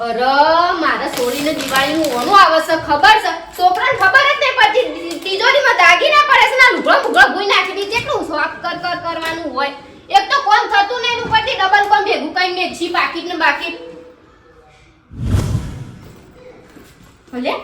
અરે, મારા સોરીને દિવાળીનું ઓનું આવે છે, ખબર છે? છોકરાને ખબર જ નહીં પડતી. તિજોરીમાં દાગીના પડે છે ના લુગડો ફુગડો ભૂઈ નાખી દી કેટલું શોખ કર કર કરવાનું હોય. એક તો કોમ થતું નહીં એનું ઉપરથી, ડબલ કોમ ભેગું કઈ મેં છી બાકી ને બાકી. ભલે?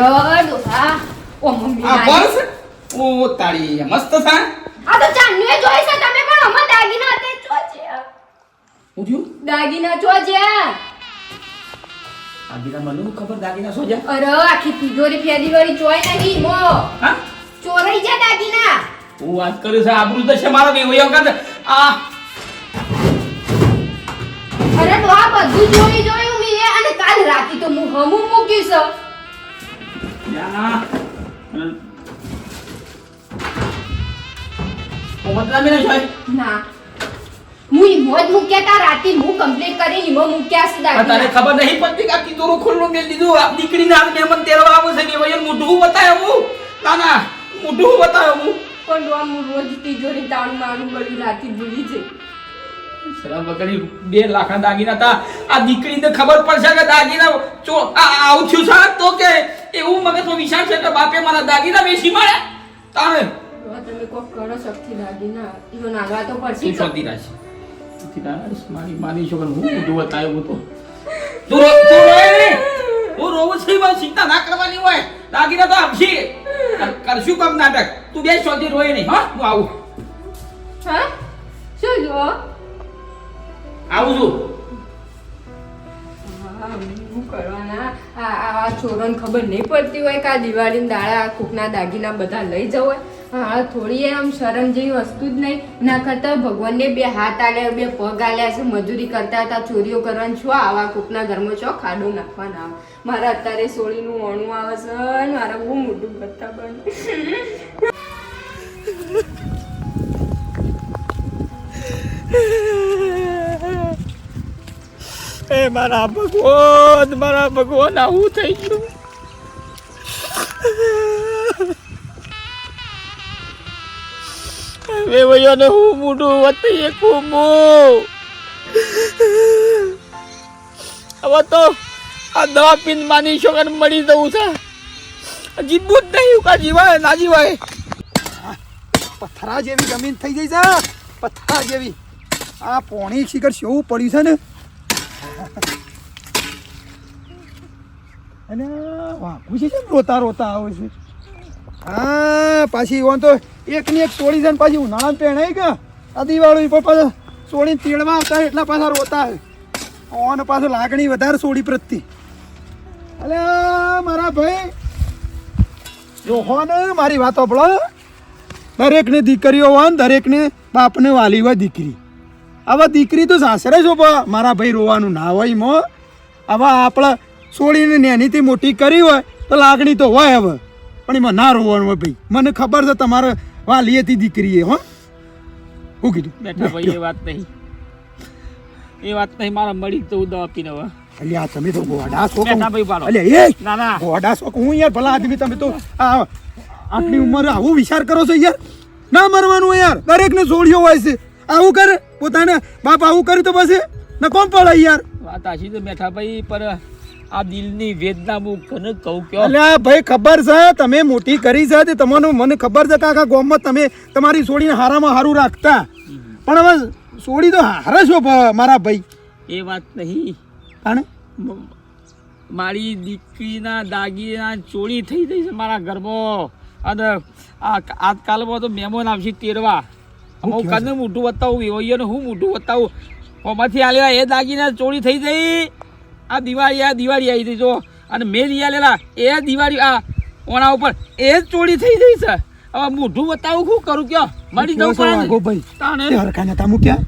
અરે ડોહા ઓ મમ્મી આ બસ ઓ તાળી મસ્ત થા આ તો ચાંદનીએ જોઈ છે તમે પણ અમે દાગીના તે જોજે હું દાગીના જોજે દાગીના મને ખબર દાગીના શું અરે આખી તિજોરી ફેરી વળી જોઈ નહીં મો. હા? ચોરાઈ જા દાગીના. હું વાત કરું છું આબરૂ તો છે મારો બે આ. અરે તો આ બધું જોઈ જોયું મીએ અને કાલ રાતે તો હું હમું મૂકી છે યા. ઓ મતલબ એને જોઈ. ના. હું ઈમો જ મૂક્યા તા રાતે હું કમ્પ્લીટ કરી ઈમો મૂક્યા છે પણ તને ખબર નહીં પડતી કે આ કીધું ખુલ્લું મેલ દીધું? આ દીકરીને હાથ મેમન તેરવા આવો છે કે ભાઈ મોઢું બતાવ્યો હું ના ના. મોઢું બતાવ્યો હું પણ રોજ તિજોરી તાણ મારું કર્યું રાતે ભૂલી જઈ. વગરની બે લાખના દાગીના હતા. આ દીકરીને ખબર પડશે કે દાગીના ચો આ આવું થયું છે? તો કે એવું મગજમાં વિચાર છે કે બાપે મારા દાગીના વેચી મળે તારે? તમે કોક કરો શક્તિ દાગીના. ઈનો નાગવા તો પડશે. શોધી રાશે મારી મારી છોકર હું મોઢું બતાવ્યો હું તો. તું તું રોય હું રોવું છું એમાં ચિંતા ના કરવાની હોય. દાગીના તો આપશી. કરશું કામ નાટક. તું બે શોધી રોય નહીં હા. હું આવું. હા? શું જો? આવું છું. આ છોરોને ખબર નહીં પડતી હોય કે આ દિવાળીના દાડા કોકના દાગીના બધા લઈ જવાય હા થોડી આમ શરમ જેવી વસ્તુ જ નહીં. ના કરતા ભગવાનને બે હાથ આલ્યા, બે પગ આલ્યા છે, મજૂરી કરતા હતા, ચોરીઓ કરવાની છો, આવા કોકના ઘરમાં છો, ખાડો નાખવાના આવે. મારા અત્યારે સોળીનું ઓણું આવે છે મારા બહુ મોટું બધા બન એ મારા ભગવાન મારા ભગવાન, આવું થઈ ગયું. હવે વયોને હું મોઢું વતી એકું હવે તો આ દવા પીન માની છોકર મળી જવું છે? જીવવું જ નહીં કા જીવાય, ના જીવાય. પથરા જેવી જમીન થઈ ગઈ છે, પથરા જેવી. આ પોણી શિખર શેવું પડ્યું છે ને? અને વાઘું છે કેમ રોતા રોતા આવે છે. હા, પાછી ઓન તો એકની એક સોળી જાય પાછી ઉનાળા પહેણાય કે? આ દિવાળી પર પાછા સોળી તેડવા આવતા એટલા પાછા રોતા આવે ઓન પાછો લાગણી વધારે સોળી પ્રત્યે. અલે, મારા ભાઈ, જો હો ને, મારી વાત સાંભળો. દરેકને દીકરીઓ હોય ને, દરેકને બાપને વાલી હોય દીકરી. આવા દીકરી તો સાસરે છો પણ મારા ભાઈ રોવાનું ના હોય મો. આવા આપણે છોડીને નેનીથી મોટી કરી હોય તો લાગણી તો હોય હવે. પણ એમાં ના રોવાનું હોય ભાઈ. મને ખબર છે તમારે વાલી હતી એ હો. હું કીધું? બેઠા ભાઈ એ વાત નહીં. એ વાત નહીં મારા મળી તો દવા પીને હવે. અલ્યા તમે તો ગોડા છો બેઠા ભાઈ પાડો. અલ્યા એ! ના ના. ગોડા છો હું યાર? ભલા આદમી તમે તો આ આટલી ઉંમરે આવું વિચાર કરો છો યાર? ના મરવાનું યાર. દરેકને છોડ્યો હોય છે. આવું કરે. પોતાને બાપ આવું કરે તો પછી ન કોણ પડે યાર. વાત આશી તો બેઠા ભાઈ પર આ દિલની વેદના હું કને કહું કયો. અલ્યા ભાઈ ખબર છે? તમે મોટી કરી છે તે તમારું મને ખબર છે કાકા ગોમત તમે તમારી છોડીને હારામાં હારું રાખતા. પણ હવે છોડી તો હારે છો મારા ભાઈ. એ વાત નહીં. તાણે મારી દીકરીના દાગીના ચોરી થઈ ગઈ છે મારા ઘરમાં. અને આ આજકાલમાં તો મહેમાન આવશે તેરવા હું કને મોઢું બતાવું એઓને હું મોટું બતાવું. ઓમાંથી આલ્યા? એ દાગીના ચોરી થઈ જઈ આ દિવાળી આ દિવાળી આવી હતી જો. અને મેં લીયા લેલા એ દિવાળી આ ઓના ઉપર એ જ ચોરી થઈ જઈ છે. હવે મોઢું બતાવું શું કરું કયો? મારી જવું પડે ભાઈ? તાણે. હરખા હરખાને તા મૂક્યા?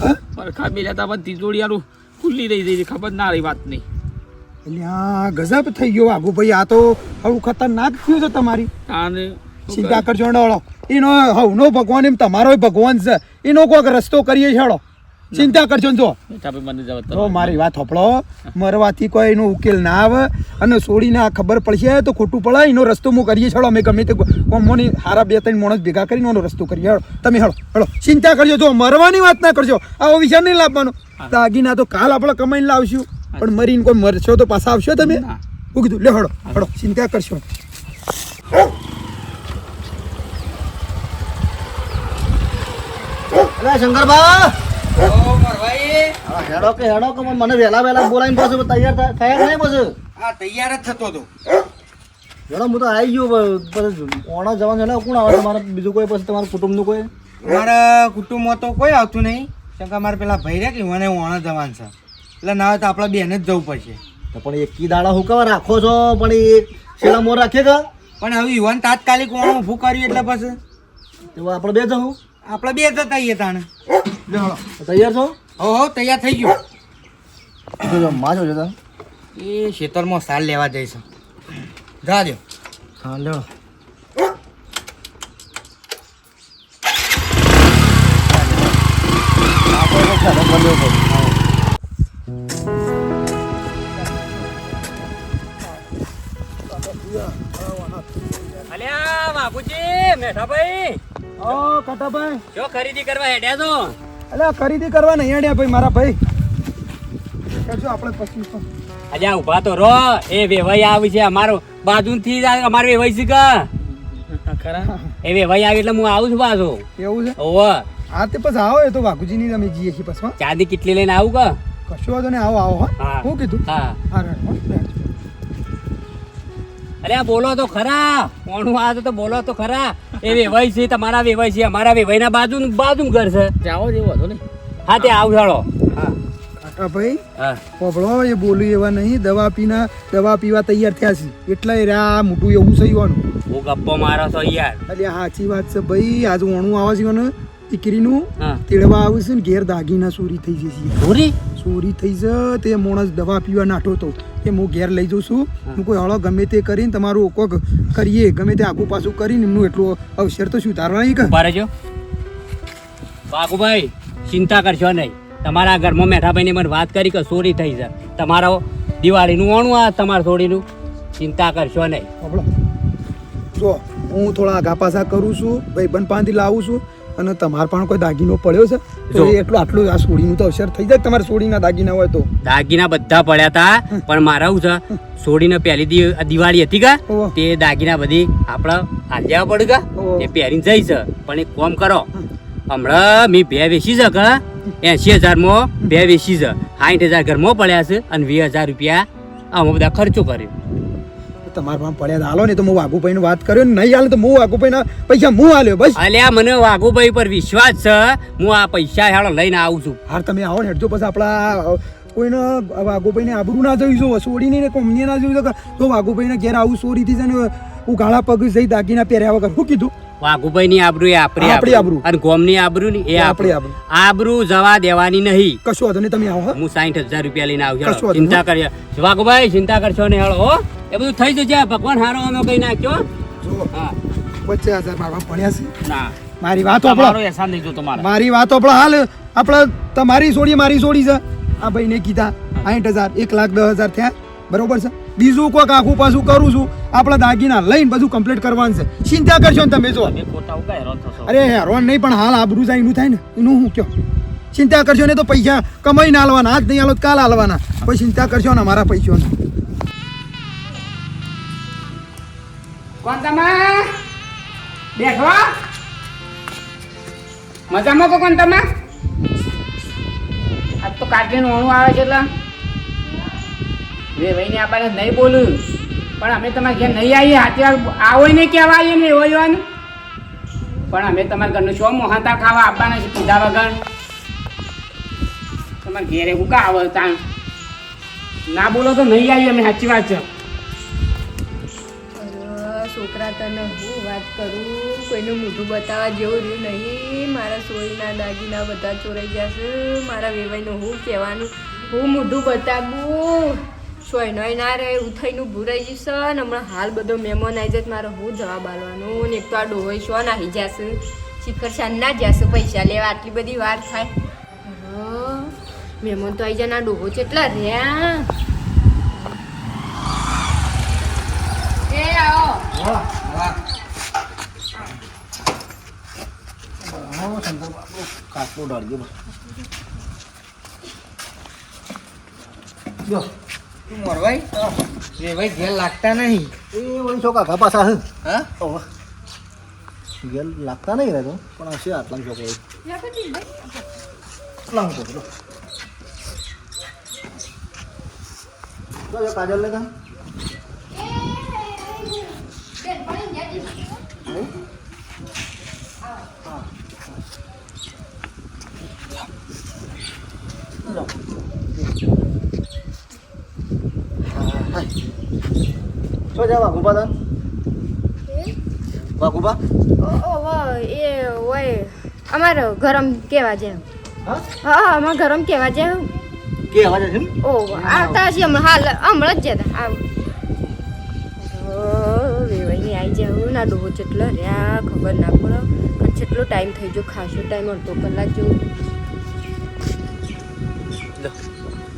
હા? પરખા મેલ્યા તા પણ તિજોરી ખુલ્લી રહી જઈ ખબર ના રહી વાત નહીં એટલે આ ગજબ થઈ ગયો આગુ ભાઈ આ તો હવે ખતરનાક થયું છે તમારી. તાણે ચિંતા કરજો ડોળો એનો હવનો ભગવાન એમ તમારો ભગવાન છે. એનો કોઈક રસ્તો કરીએ છેડો ચિંતા કરજો ને જો. મારી વાત હપળો. મરવાથી કોઈ એનો ઉકેલ ના આવે અને છોડીને આ ખબર પડશે તો ખોટું પડાય એનો રસ્તો હું કરીએ છોડો. અમે ગમે તે કોમોની હારા બે ત્રણ માણસ ભેગા કરીને એનો રસ્તો કરીએ. હળો તમે હળો હળો ચિંતા કરજો જો મરવાની વાત ના કરજો. આવો વિચાર નહીં લાવવાનો. દાગીના તો કાલ આપણે કમાઈને લાવશું. પણ મરીને કોઈ મરશો તો પાછા આવશો તમે. હું કીધું લે હડો હડો ચિંતા કરશો. અરે શંકરબા હેડો કે હેડો કે મને વહેલા વહેલા બોલાવીને પાછું તૈયાર થયા નહીં પાછું? હા તૈયાર જ થતો હતો. હેડો હું તો આવી ગયો પછી ઓણા જવાનું એટલે કોણ આવે તમારે બીજું કોઈ પછી તમારું કુટુંબનું કોઈ? મારા કુટુંબમાં તો કોઈ આવતું નહીં કેમ કે મારે પેલા ભાઈ રહ્યા કે મને વણ જવાનું છે. એટલે ના હોય તો આપણે બેન જ જવું પડશે. તો પણ એકી દાડા હું કવા રાખો છો? પણ એ મોર રાખીએ કે? પણ હવે યુવાન તાત્કાલિક વણ ઊભું કર્યું એટલે પછી? તો આપણે બે જવું આપણે બે જતા આવીએ તાણે. તૈયાર છો? હો હો તૈયાર થઈ ગયો. માં તમે એ ખેતરમાં સાલ લેવા જઈશ જા દો. હા ઉપર. અલ્યા બાપુજી મેઠાભાઈ. ઓ કટાભાઈ જો ખરીદી કરવા હેડ્યા છો? અલે ખરીદી કરવા નહીં અડ્યા ભાઈ મારા ભાઈ. કરજો આપણે પછી પણ. ઊભા તો રો એ વેવાઈ આવી છે. અમારો બાજુથી જ અમારો વેવાઈ છે કે? ખરા. એ વેવાઈ આવી એટલે હું આવું છું પાછો. એવું છે? ઓવ હા તે પછી આવો એ તો વાઘુજીની તમે જઈએ છીએ પછી. ચાંદી કેટલી લઈને આવું કે? કશું વાંધો ને આવો આવો હા. હા. હું કીધું? હા. હા. અલ્યા બોલો તો ખરા. કોણું આ તો બોલો તો ખરા. એ વેવાય છે તમારા વેવાય છે અમારા વેવાઈના બાજુ બાજુ ઘર છે. જાઓ જેવો હતો ને હા તે આવું ચાલો હા. ભાઈ પોપડો એ બોલું એવા નહીં દવા પીના દવા પીવા તૈયાર થયા છે. એટલે રહ્યા મોટું એવું સહીવાનું હું ગપ્પો મારો છો યાર. અરે સાચી વાત છે ભાઈ આજ ઓણું આવે છે ને દીકરીનું તેડવા આવે છે ને ઘેર દાગીના ચોરી થઈ જશે. પૂરી ચોરી થઈ છે તે માણસ દવા પીવા નાઠો હતો એ હું ઘેર લઈ જઉં છું. હું. કોઈ હળો ગમે તે કરીને તમારું કોક કરીએ ગમે તે આખું પાછું કરીને એમનું એટલું અવસર તો સુધારવા નહીં કે. બાકુભાઈ ચિંતા કરશો નહીં. તમારા ઘરમાં મેઠાભાઈને મને વાત કરી કે ચોરી થઈ છે. તમારો દિવાળીનું ઓણું આ તમારા છોડીનું? ચિંતા કરશો નહીં. જો હું થોડા આગા પાછા કરું છું ભાઈ બંધ પાંથી લાવું છું. અને તમારે પણ કોઈ દાગીનો પડ્યો છે? તો એટલું આટલું આ સોડીનું તો અસર થઈ જાય તમારે સોડીના દાગીના હોય તો? દાગીના બધા પડ્યા હતા પણ મારા હું છે સોડીને પહેલી દિવાળી હતી કા? તે દાગીના બધી આપણે હાલ્યા પડી કા. તે પહેરીને જઈ છે. પણ એક કોમ કરો. હમણાં મેં બે વેચી છે કે? એસી હજારમાં બે વેચી છે. સાઠ હજાર ઘરમાં પડ્યા છે અને વીસ હજાર રૂપિયા આમાં બધા ખર્ચો કર્યો. તમારે પણ પડ્યા હાલો ને તો હું વાઘુભાઈ વાત કર્યો નહીં હાલ તો હું વાઘુભાઈના પૈસા હું હાલ્યો બસ. અલ્યા મને વાઘુભાઈ પર વિશ્વાસ છે. હું આ પૈસા હેડો લઈને આવું છું. હાર તમે આવો ને હેડજો પછી આપણા કોઈને વાઘુભાઈને આબરૂ ના જોઈશું સોડીને ને કોમની ના જોઈશું તો વાઘુભાઈને ઘેર આવું ચોરીથી છે ને ઉગાળા પગ જઈ દાગીના પહેર્યા વગર. શું કીધું? વાઘુભાઈ ની આબરૂ એ આપણી આપણી આબરૂ. અને ગોમની આબરૂ ની એ આપણી આબરૂ. આબરૂ. જવા દેવાની નહીં. કશું વાંધો નહીં તમે આવો હું. સાઠ હજાર રૂપિયા લઈને આવું કશો છું વાંધો ચિંતા કરીએ. વાઘુભાઈ ચિંતા કરશો ને હેળો. એ બધું થઈ જશે. ભગવાન હારો અમે કઈ નાખ્યો? વચ્ચે હજાર મારવા ભણ્યા છે. ના. મારી વાત આપણો મારી વાત આપણો હાલ આપણે તમારી સોડી મારી સોડી છે. આ ભાઈને કીધા સાઠ હજાર એક લાખ દસ હજાર થયા. બરોબર છે? બીજું કોઈક આખું પાછું કરું છું. આપણા દાગીના લઈને બધું કમ્પ્લીટ કરવાનું છે. ચિંતા કરશો ને તમે જો અરે હેરોન નહીં પણ હાલ આબરૂ જાય એનું થાય ને. એનું હું કયો? ચિંતા કરશો ને તો પૈસા કમાઈને હાલવાના આજ નહીં હાલો કાલ હાલવાના કોઈ ચિંતા કરશો ને મારા પૈસાની. કોણ તમે બેઠો? મજામાં કોણ તમે આજ તો કાઢીને ઓણું આવે છે એટલે. વે ભાઈને આપણે નહીં બોલું. પણ અમે તમારા ઘેર નહીં આવીએ. હાથે આવો ને કહેવા આવીએ ને એવો એવાનું પણ અમે તમારા ઘરનું શું મોહાતા ખાવા આપવાના છે પીધા વગર. તમારા ઘેરે હું કા આવે તાણ ના બોલો તો નહીં આવીએ અમે, સાચી વાત છે. છોકરા, તને હું વાત કરું? કોઈનું મોઢું બતાવવા જેવું રહ્યું નહીં. મારા સોયના, દાગીના બધા ચોરાઈ ગયા છે. મારા વેવાઈનું હું કહેવાનું? હું મોઢું બતાવું? સોયનોય ના રહે ઊભું રહી જશે ને હમણાં હાલ બધો મહેમાન આવી જશે મારે હું જવાબ આલવાનું ને એક તો આ ડોહોય શોન આવી જશે? શિખર શાન ના જશે પૈસા લેવા, આટલી બધી વાર થાય. મહેમાન તો આવી જાય ના ડોહો કેટલા રહ્યા? એ, આવો. કાચલો ઢાળીએ જો. તું મોરવાઈ ભાઈ. ઘેર લાગતા નહીં. એ વળી છો કાકા પાછા હે. ઓહ. લાગતા નહીં રહેતો પણ હશે આટલા છોકરો લાવ છોકરો કાજલ લે કા? શું છે તન? વાઘુબા એ ઓય અમારે ગરમ કેવા જેમ. હા? હા અમારે ગરમ કેવા જેમ. કેવા છે આવતા છીએ હમણાં હાલ હમણાં જ જતા. આવ વેવાઈની આવી જાવ ના ડોહો જેટલો રહ્યા ખબર ના પડે. પણ જેટલો ટાઈમ થઈ ગયો ખાસો ટાઈમ અડધો કલાક જેવું.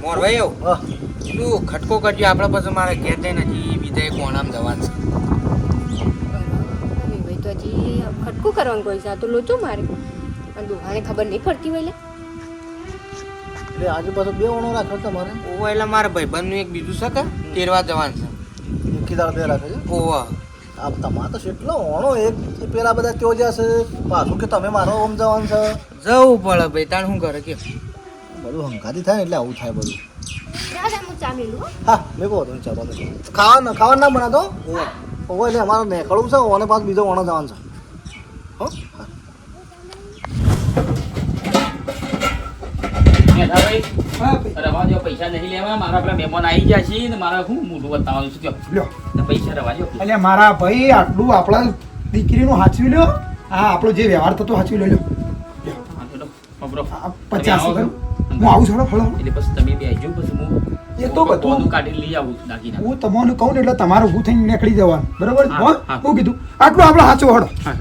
મોરવાઈ ભાઈ તું ખટકો કરજો? આપણા પાસે મારે ઘેર જઈને હજી બીજા એક ઓણામ જવાનું છે. તો હજી ખટકું કરવાનું કોઈ છે? તો લોચો મારે. પણ દુહાને ખબર નહીં પડતી હોય લે. એટલે આજે પાછો બે ઓણો રાખો તમારે? ઓવા એટલે મારા ભાઈબંધનું એક બીજું છે કે તેરવા જવાનું છે. દાળ બે રાખે છે? ઓવા. આ તમારે તો કેટલો ઓણો એક એ પેલા બધા ત્યો જશે પાછું કે તમે મારો ઓમ જવાનું છે? જવું પડે ભાઈ તાણ શું કરે કે? બધું હંકાતી થાય ને એટલે આવું થાય બધું. હું મેં કહો તમે ચાલો ખાવા ખાવા ના બનાતો? ઓવો. એટલે અમારે નીકળવું છે ઓને પાછું બીજો ઓણો જવાનું છે. હો? હા. રવા દો, પૈસા નહીં લેવા. મારા પેલા મહેમાન આવી ગયા છે ને મારા શું મોટું બતાવવાનું છે લ્યો. પૈસા રવા દો એટલે મારા ભાઈ આટલું આપણા દીકરીનું હાચવી લ્યો. હા આપણો જે વ્યવહાર થતો હાચવી લ્યો લ્યો. પચાસ હું આવું છું ફળો એટલે પછી તમે બે આવજો પછી હું એ તો બધું- કાઢીને લઈ આવું દાગીના. હું તમને કહું ને એટલે તમારું ઊભું થઈને નીકળી જવાનું. બરાબર? હા, હું? કીધું આટલું આપણે સાચો હડો. હા,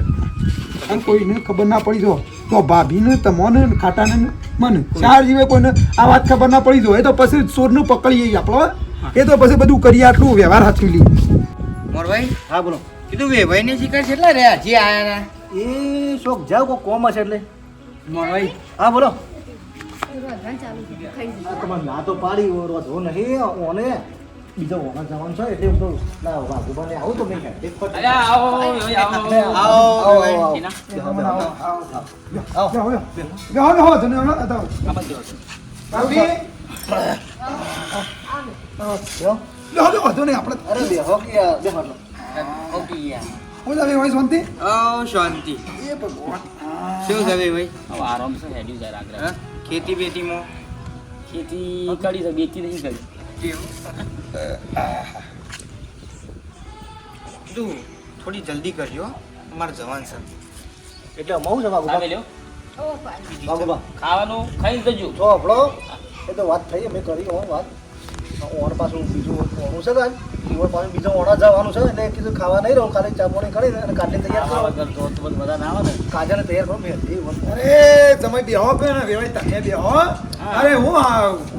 અને કોઈને ખબર ના પડી જો તો ભાભીને તમને ખાટાને મને. ચાર જીવે કોઈને આ વાત ખબર ના પડી જો એ તો પછી ચોરનું પકડીએ આપણો એ તો પછી બધું કરીએ આટલું વ્યવહાર હાચવી લઈએ. મોરભાઈ? હા બોલો. કીધું વેભાઈ ને શિકાર કેટલા રહ્યા? જે આયા ના એ શોક જાવ કો કોમ હશે એટલે. મોરભાઈ? હા બોલો. રોધવાનું ચાલુ છે. ખાઈ. આ તમારે ના તો પાડી વધો નહીં ઓને બીજો ઓના જવાનું છે એટલે હું તો ના વાઘુબાને આવું તો મેં કહે અરે આવો, આવો. આવો, આવો આવો તને હતા. આપણે અરે કે હું જાવે ભાઈ શાંતિ ઓ શાંતિ એ ભગવાન શું છે ભાઈ આરામ છે હેડ્યું જાય રાત્રે. ખેતી બેતીમાં ખેતી કરી છે બેતી નહીં કરી. તું થોડી જલ્દી કરજો અમારે જવાન છે. એટલે અમારું જવા સામે લ્યો. ખાવાનું ખાઈ જજો તો આપણો એ તો વાત થઈ અમે કરી હો વાત. ઓણ પાછું બીજું ઓણું છે ને ઈવન પાછું બીજો ઓણા જવાનું છે એટલે કીધું ખાવા નહીં રહું ખાલી ચા પોણી કરી અને કાઢીને તૈયાર કરો. બધા ના આવે ને. કાજલ તૈયાર કરો મેં અરે તમે બેહો કે ને વેવાઈ તમે બેહો. અરે હું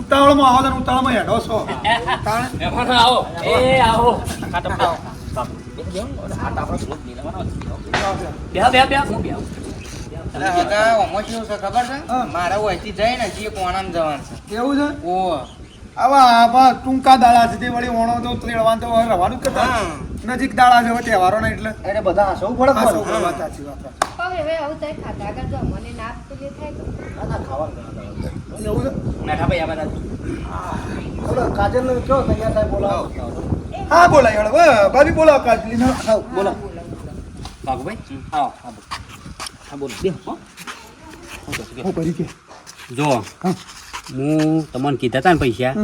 ઉતાવળમાં આવો ને ઉતાવળમાં હેડો છો. આવો. એ આવો. કાટમ આવો. હાથ આપણો. બેહો, બેહો, બેહો. હું બેહું. એટલે હગા ઓમાં શું છે ખબર છે? હા. મારા વયથી જાય ને જે કોણામ જવાનું છે. એવું છે? ઓ આવા આવા ટૂંકા દાડા છે તે વળી ઓણો તો તેડવાનું તો હવે રવાનું કે કરતા હા. નજીક દાડા છે હવે તહેવારો ને એટલે. અરે બધા હસવું પડે હસવું સૌ ખરું. વાત સાચી વાત. હવે હવે આવું થાય ખાતા આગળ જો મને ના પેલી થાય તો. ના ના ખાવાનું એવું મેઠા ભાઈ આ બધા. બોલો કાજલ કયો તૈયાર થાય બોલાવો? હા બોલાય બ- ભાભી બોલાવો કાજલી ને હા, બોલો. ભાગુભાઈ આવો હા બોલો. હા બોલો. બેહો, હો. હું કરી કે જો. હા. હું તમને કીધા હતા ને પૈસા.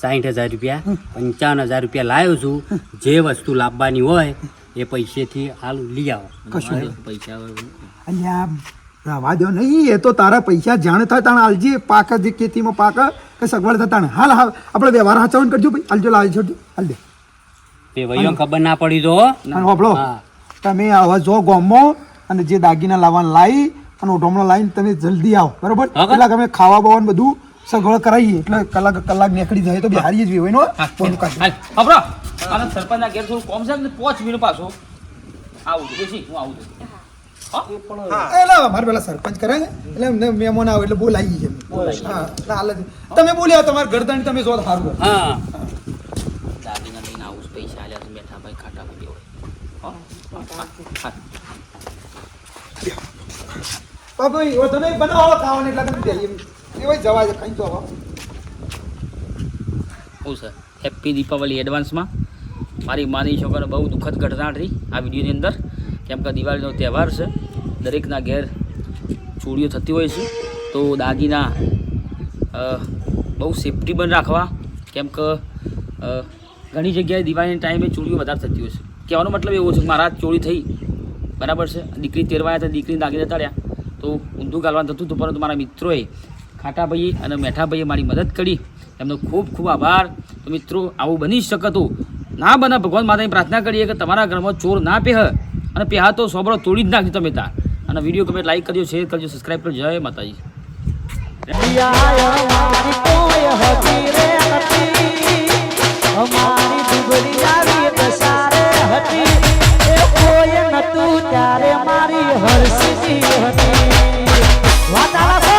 સાઠ હજાર રૂપિયા. પંચાવન હજાર રૂપિયા લાવ્યો છું. જે વસ્તુ લાવવાની હોય એ પૈસેથી હાલ લઈ આવો. કશું પૈસા અલ્યા રવા દો નહીં. એ તો તારા પૈસા જાણ થાય તાણે. આલજે પાક જે ખેતીમાં પાક કે સગવડ થતા હાલ હાલ. આપણે વ્યવહાર હાચવણ કરજો ભાઈ. હાલજો લાવી છોડજો હાલ દે. તે ભાઈઓ ખબર ના પડી તો આપણો તમે આવા જો ગોમો અને જે દાગીના લાવવાનું લાવી અને ઓઢમણો લાવીને તમે જલ્દી આવો. બરોબર? એટલે અમે ખાવા બાવાનું બધું સગવડ કરાવીએ એટલે કલાક કલાક નીકળી જાય તો બિહારી જ હોય નો? બોલું કાઢી. હાલ અબરો આના સરપંચના ઘેર થોડું કોમ છે ને પોચ મિનિટ પાછો. આવું છું બેસી હું આવું છું. એ. સર હેપી દીપાવલી એડવાન્સમાં મારી માની છોકરાને બહુ દુઃખદ ઘટના રહી આ વિડીયોની અંદર. કેમ કે દિવાળીનો તહેવાર છે. દરેકના ઘેર ચોરીઓ થતી હોય છે. તો દાગીના બહુ સેફટી બંધ રાખવા. કેમ કે ઘણી જગ્યાએ દિવાળીના ટાઈમે ચોરીઓ વધારે થતી હોય છે. કહેવાનો મતલબ એવો છે કે મારા ચોરી થઈ, બરાબર છે. દીકરી તેરવાયા હતા, દીકરીને દાગીને તળ્યા. તો ઊંધું ગાલવાનું થતું હતું, પરંતુ મારા મિત્રોએ ખાટાભાઈ અને મેઠાભાઈએ મારી મદદ કરી. એમનો ખૂબ ખૂબ આભાર. તો મિત્રો, આવું બની શકતું ના બને. ભગવાન માતાની પ્રાર્થના કરીએ કે તમારા ઘરમાં ચોર ના પહે અને પહેા તો સોબળો તોડી જ નાખજો તમે તા. અને વીડિયો ગમે લાઈક કરજો, શેર કરજો સબસ્ક્રાઈબ કરજો. જય માતાજી. ત્યારે મારી હરસી હતી વાતાલા